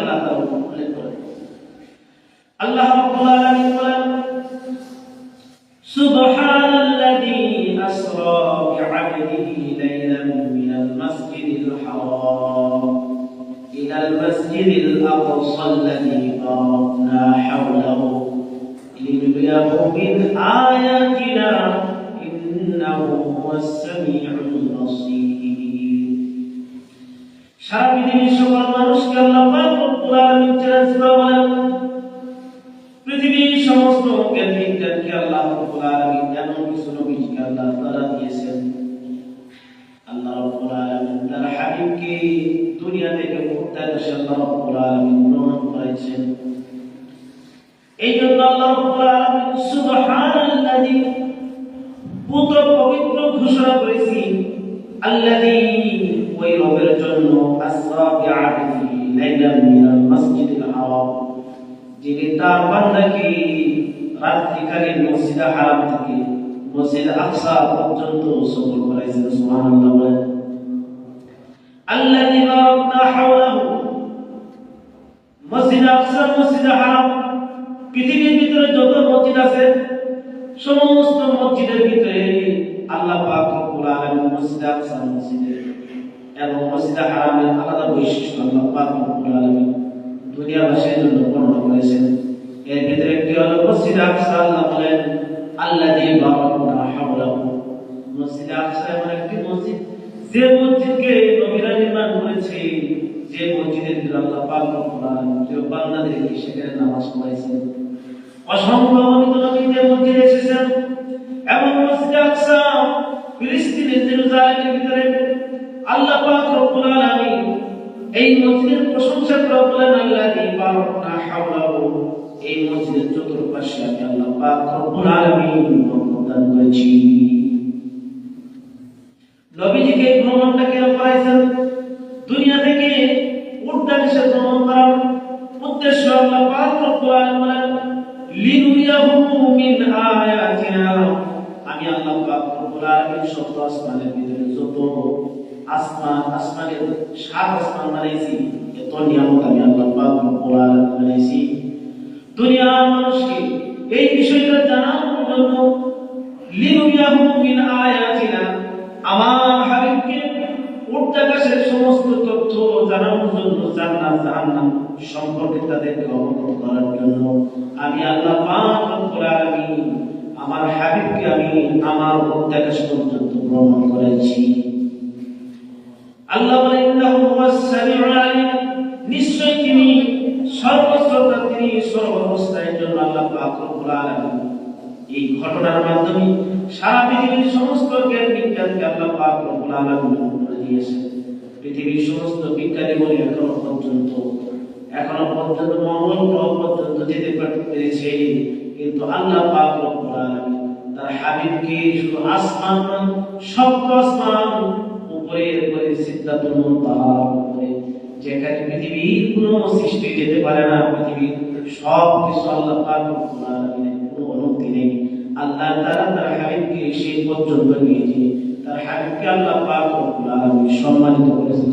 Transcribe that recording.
আল্লাহ তাআলা উল্লেখ করেন আল্লাহ রাব্বুল আলামিন বলেন সুবহানাল্লাযী আসরা বি'আবদিহি লাইলান মিনাল মাসজিদিল হারাম ইলাল মাসজিদিল আকসা আল্লাযী বারাকনা হাওলাহু লিনুরিয়াহু মিন আয়াতিনা ইন্নাহু হুয়াস সামিউ সারা পৃথিবীর সকল মানুষকে আল্লাহ পাক রব্বুল আলামিন করে বলেন, পৃথিবীর সমস্ত জ্ঞান বিজ্ঞানকে আল্লাহ রব্বুল আলামিন, এমন কিছু নবীকে আল্লাহ তাআলা দিয়েছেন। আল্লাহ রব্বুল আলামিন তার হাবিবকে দুনিয়া থেকে মুক্তাদেশে আল্লাহ রব্বুল আলামিন গ্রহণ করেছেন। এই জন্য আল্লাহ রব্বুল আলামিন সুবহানাল্লাযী পুত্র পবিত্র ঘোষণা করেছি আল্লাযী ওই রবের জন্য যিনি তার বান্দাকে রাত্রিকালীন মসজিদে হারাম থেকে মসজিদ আকসা পর্যন্ত পৃথিবীর ভিতরে যত মসজিদ আছে, সমস্ত মসজিদের ভিতরে আল্লাহ মসজিদ আকসা মসজিদে এবং মসজিদ হারামের আলাদা বৈশিষ্ট্য আল্লাহ দুনিয়াবাসীর জন্য বর্ণনা করেছেন। এর ভিতরে একটি হলো মসজিদ আকসা, আল্লাহ বলেন বারাকনা হাওলাহু। মসজিদ আকসা এমন একটি মসজিদ, যে মসজিদকে নবীরা নির্মাণ করেছে, যে মসজিদের ভিতরে আল্লাহ সেখানে নামাজ পড়াইছেন। অসংখ্য নবী যে এসেছেন। এবং মসজিদ ফিলিস্তিনের জেরুজালেমের ভিতরে আল্লাহ পাক রব্বুল আলামিন এই মসজিদের প্রশংসা করে বলেন আল্লাযী বারাকনা হাওলাহু, এই মসজিদের চতুর্পাশে আমি আল্লাহ পাক রব্বুল আলামিন বরকত করেছি। নবীজিকে ভ্রমণটা কেন করাইছেন? দুনিয়া থেকে উদ্যান এসে ভ্রমণ করার উদ্দেশ্য আল্লাহ পাক রব্বুল আলামিন লিনুরিয়াহু মিন আয়াতিনা। আমি আল্লাহ পাক রব্বুল আলামিন সপ্ত আসমানের ভিতরে যত আসমান, আসমানের সাত আসমান বানাইছি। এত নিয়ামত আমি আল্লাহ পাক রব্বুল বানাইছি। দুনিয়ার মানুষকে এই বিষয়টা জানানোর জন্য লিনুরিয়াহু মিন আয়াতিনা, আমার হাবিবকে উর্দাকাশের সমস্ত তথ্য জানানোর জন্য জান্নাত, জাহান্নাম সম্পর্কে তাদেরকে অবগত করার জন্য আমি আল্লাহ পাক রব্বুল আলামিন আমার হাবিবকে আমি আমার উর্দাকাশ পর্যন্ত ভ্রমণ করেছি। আল্লাহ বলেন নিশ্চয় তিনি সর্বশ্রোতা, তিনি সর্বাবস্থায় জন্য আল্লাহ পাক এই ঘটনার মাধ্যমে সারা পৃথিবীর সমস্ত জ্ঞান বিজ্ঞানকে আল্লাহ পাক রব্বুল আলামিন করে পৃথিবীর সমস্ত বিজ্ঞানী বলে এখনও পর্যন্ত এখনও পর্যন্ত মঙ্গল গ্রহ পর্যন্ত যেতে পেরেছে। কিন্তু আল্লাহ পাক রব্বুল আলামিন তার হাবিবকে শুধু আসমান সপ্ত আসমান যেখানে পৃথিবীর কোনো সৃষ্টি যেতে পারে না, পৃথিবীর সব কিছু আল্লাহ কোনো অনুমতি নেই। আল্লাহ তারা তার হাবিবকে সেই পর্যন্ত নিয়ে তার হাবিবকে আল্লাহ পাক সম্মানিত করেছেন